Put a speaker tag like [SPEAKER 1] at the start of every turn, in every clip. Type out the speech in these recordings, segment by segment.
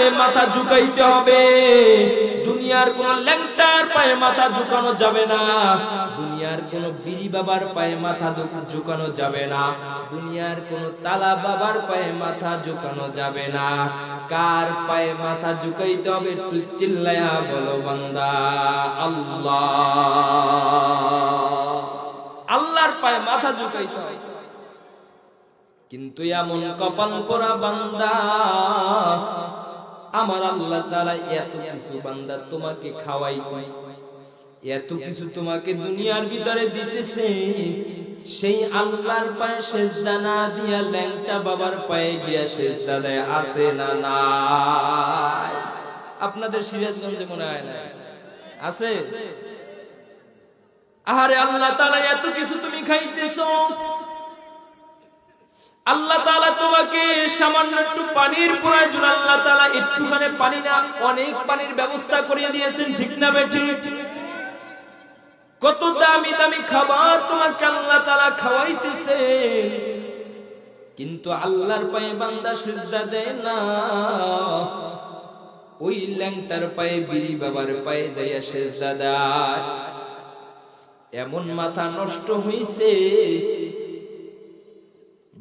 [SPEAKER 1] পায়ে মাথা ঝুঁকাইতে হবে। দুনিয়ার কোন ল্যাংটার পায়ে মাথা ঝুঁকানো যাবে না। দুনিয়ার কোন বিড়ি বাবার পায়ে মাথা ঝুঁকানো যাবে না। দুনিয়ার কোন তালা বাবার পায়ে মাথা ঝুঁকানো যাবে না। কার পায়ে মাথা ঝুঁকাইতে হবে একটু চিল্লায়া বলো বান্দা, আল্লাহ। আল্লাহর পায়ে মাথা ঝুঁকাইতে হবে। কিন্তু এমন কপাল পরা বান্দা আমার আল্লাহ তাআলা এত কিছু বান্দা তোমাকে খাওয়াই এত কিছু তোমাকে দুনিয়ার ভিতরে দিতেছে। সেই আল্লাহর পায়ে সেজদা না দিয়া ল্যাংটা বাবার পায়ে গিয়া সেজদা দেয়, আছে না নাই? আপনাদের সিরাজগঞ্জে মনে হয় না আছে? আহারে আল্লাহ তাআলা এত কিছু তুমি খাইতেছো। আল্লাহ তালা তোমাকে সামান্য একটু পানির প্রয়োজন, আল্লাহ তাআলা একটুখানি পানি না, অনেক পানির ব্যবস্থা করিয়ে দিয়েছেন, ঠিক না বেঠি কত দামি দামি খাবার তোমাকে আল্লাহ তালা খাওয়াইতেছে কিন্তু আল্লাহর পায়ে বান্দা সিজদা দেয় না। ওই ল্যাংটার পায়ে, বিড়ি বাবার পায়ে যাইয়া সেজদা দেয়। এমন মাথা নষ্ট হইছে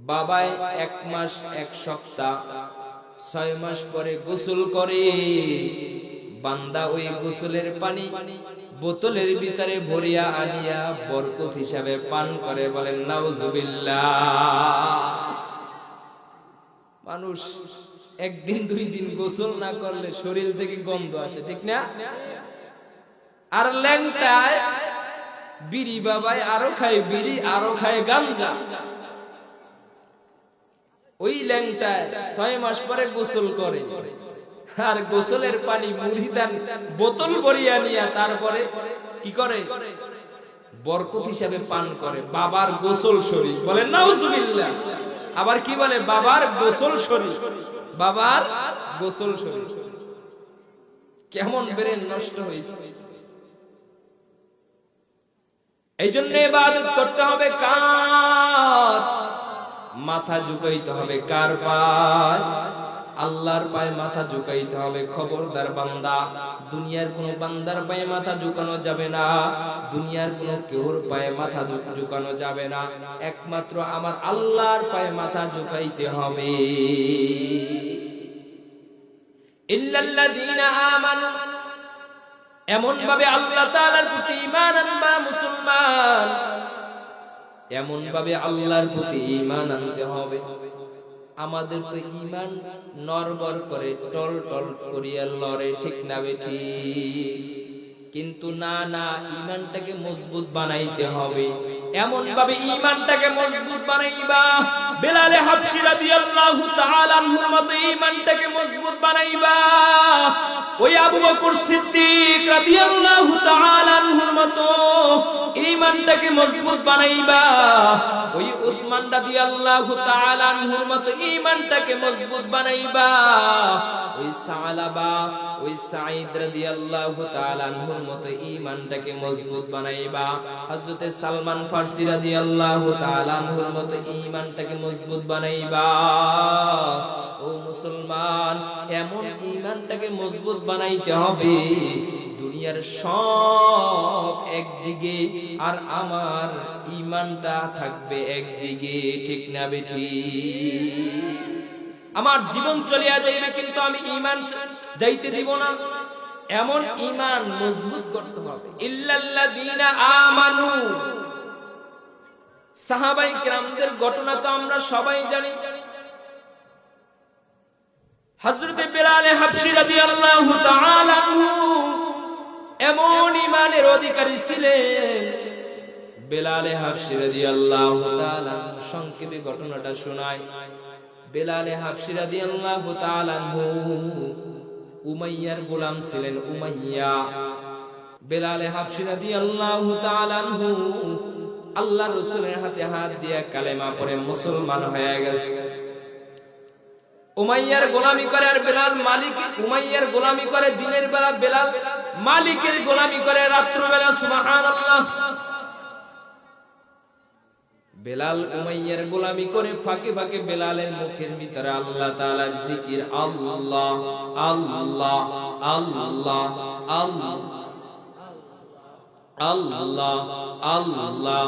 [SPEAKER 1] বাবায় এক মাস, এক সপ্তাহ, ছয় মাস পরে গোসল করে। বান্দা ওই গোসলের পানি বোতলের ভিতরে ভরিয়া আনিয়া বরকত হিসাবে পান করে বলেন নাউজুবিল্লাহ। মানুষ একদিন, দুই দিন গোসল না করলে শরীর থেকে গন্ধ আসে, ঠিক না? আর ল্যাংটায় বিড়ি বাবায় আরও খায় বিড়ি, আরও খায় গাঞ্জা। ওই ল্যাংটায় ছয় মাস পরে গোসল করে। আর গোসলের পানি মুড়িদান বোতল ভরিয়া নিয়া তারপরে কি করে? বরকত হিসাবে পান করে। বাবার গোসল শরীর বলে, নাউজুবিল্লাহ। আবার কি বলে? বাবার গোসল শরীর বাবার গোসল শরীর কেমন ব্রেন নষ্ট হয়েছে এই জন্য করতে হবে কার? মাথা ঝুঁকাইতে হবে। কার পায়? আল্লাহর পায়ে মাথা ঝুঁকাইতে হবে। খবরদার বান্দা। দুনিয়ার কোন বান্দার পায়ে মাথা ঝুঁকানো যাবে না। দুনিয়ার কোন কেউর পায়ে মাথা ঝুঁকানো যাবে না। একমাত্র আমার আল্লাহর পায়ে মাথা ঝুঁকাইতে হবে। ইল্লাল্লাযীনা আমানু। এমন ভাবে আল্লাহ তাআলার প্রতি এমন ভাবে আল্লাহর প্রতি ঈমান আনতে হবে। আমাদের তো ঈমান নরবর করে টল টল করিয়া লড়ে, ঠিক না বেঠি? কিন্তু না না, ঈমানটাকে মজবুত বানাইতে হবে। এমন ভাবে ঈমানটাকে মজবুত বানাইবা। বেলালে হাবশি রাদিয়াল্লাহু তাআলা আনহুর মতো ঈমানটাকে মজবুত বানাইবা। ওই আবু বকর সিদ্দিক রাদিয়াল্লাহু তাআলা ঈমানটাকে মজবুত বানাইবা। ওই উসমান রাদিয়াল্লাহু তাআলা আনহুর মতো ঈমানটাকে মজবুত বানাইবা। ওই সালাবা, ওই সাঈদ রাদিয়াল্লাহু তাআলা আনহুর মতো ঈমানটাকে মজবুত বানাইবা। হযরতে সালমান ফারসি রাদিয়াল্লাহু তাআলা আনহুর মতো ঈমানটাকে মজবুত বানাইবা। ও মুসলমান, এমন ইমানটাকে মজবুত বানাইতে হবে দুনিয়ার সব একদিকে, আর আমার ঈমানটা থাকবে একদিকে, ঠিক না বেঠি? আমার জীবন চলিয়া যাইবে কিন্তু আমি ঈমান যাইতে দিব না। এমন ঈমান মজবুত করতে হবে। ইল্লাল্লাযীনা আমানু। সাহাবাই কেরামদের ঘটনা তো আমরা সবাই জানি। হযরতে বেলালে হাবশি রাদিয়াল্লাহু তাআলা এমন ইমানের অধিকারী ছিলেন। বেলালে রাদিয়াল্লাহু তাআলা সংক্ষেপে ঘটনাটা শোনায়। বেলালে রাদিয়াল্লাহু তাআলা উমাইয়ার গোলাম ছিলেন উমাইয়া। বেলালে রাদিয়াল্লাহু তাআলা আল্লাহ রাসূলের হাতে হাত দিয়ে কালেমা পড়ে মুসলমান হয়ে গেছে। উমাইয়ার গোলামি করে আর বেলাল মালিক, উমাইয়ার গোলামি করে দিনের বেলা বেলাল মালিকের গোলামি করে রাত্র বেলা সুবহানাল্লাহ। বেলাল উমাইয়ার গোলামি করে ফাঁকে ফাঁকে বেলালের মুখের ভিতরে আল্লাহ তাআলার জিকির, আল্লাহ আল্লাহ আল্লাহ আল্লাহ আল্লাহ আল্লাহ